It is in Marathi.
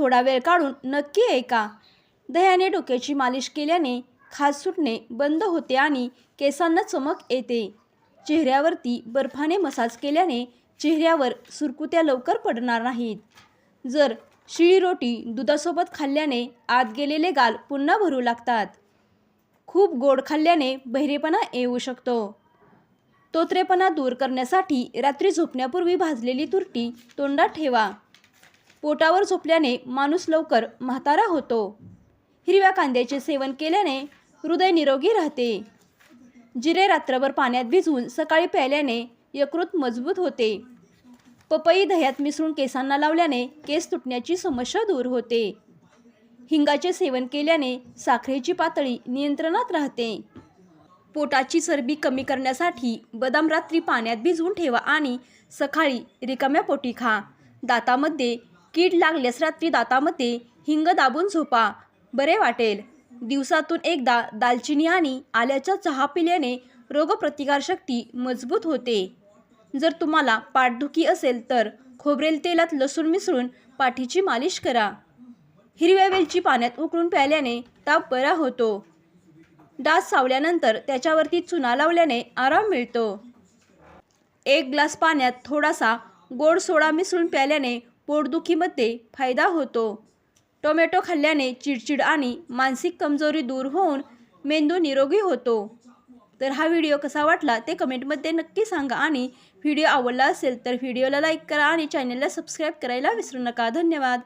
थोडा वेळ काढून नक्की ऐका. दह्याने डोक्याची मालिश केल्याने खाज सुटणे बंद होते आणि केसांना चमक येते. चेहऱ्यावरती बर्फाने मसाज केल्याने चेहऱ्यावर सुरकुत्या लवकर पडणार नाहीत. जर शिळी रोटी दुधासोबत खाल्ल्याने आत गेलेले गाल पुन्हा भरू लागतात. खूप गोड खाल्ल्याने बहिरेपणा येऊ शकतो. तोत्रेपणा दूर करण्यासाठी रात्री झोपण्यापूर्वी भाजलेली तुरटी तोंडात ठेवा. पोटावर झोपल्याने माणूस लवकर म्हातारा होतो. हिरव्या कांद्याचे सेवन केल्याने हृदय निरोगी राहते. जिरे रात्रभर पाण्यात भिजवून सकाळी प्यायल्याने यकृत मजबूत होते. पपई दह्यात मिसळून केसांना लावल्याने केस तुटण्याची समस्या दूर होते. हिंगाचे सेवन केल्याने साखरेची पातळी नियंत्रणात राहते. पोटाची चरबी कमी करण्यासाठी बदाम रात्री पाण्यात भिजवून ठेवा आणि सकाळी रिकाम्या पोटी खा. दातामध्ये कीड लागल्यास रात्री दातामध्ये हिंग दाबून झोपा. बरे वाटेल. दिवसातून एकदा दालचिनी आणि आल्याचा चहा पिल्याने रोगप्रतिकारशक्ती मजबूत होते. जर तुम्हाला पाठदुखी असेल तर खोबरेल तेलात लसूण मिसळून पाठीची मालिश करा. हिरव्या वेलची पाण्यात उकळून प्यायल्याने ताप बरा होतो. डास सावल्यानंतर त्याच्यावरती चुना लावल्याने आराम मिळतो. एक ग्लास पाण्यात थोडासा गोड सोडा मिसळून प्यायल्याने पोटदुखीमध्ये फायदा होतो. टोमॅटो खाल्ल्याने चिडचिड आणि मानसिक कमजोरी दूर होऊन मेंदू निरोगी होतो. तर हा व्हिडिओ कसा वाटला ते कमेंटमध्ये नक्की सांगा आणि व्हिडिओ आवडला असेल तर व्हिडिओला लाईक करा आणि चॅनलला सबस्क्राईब करायला विसरू नका. धन्यवाद.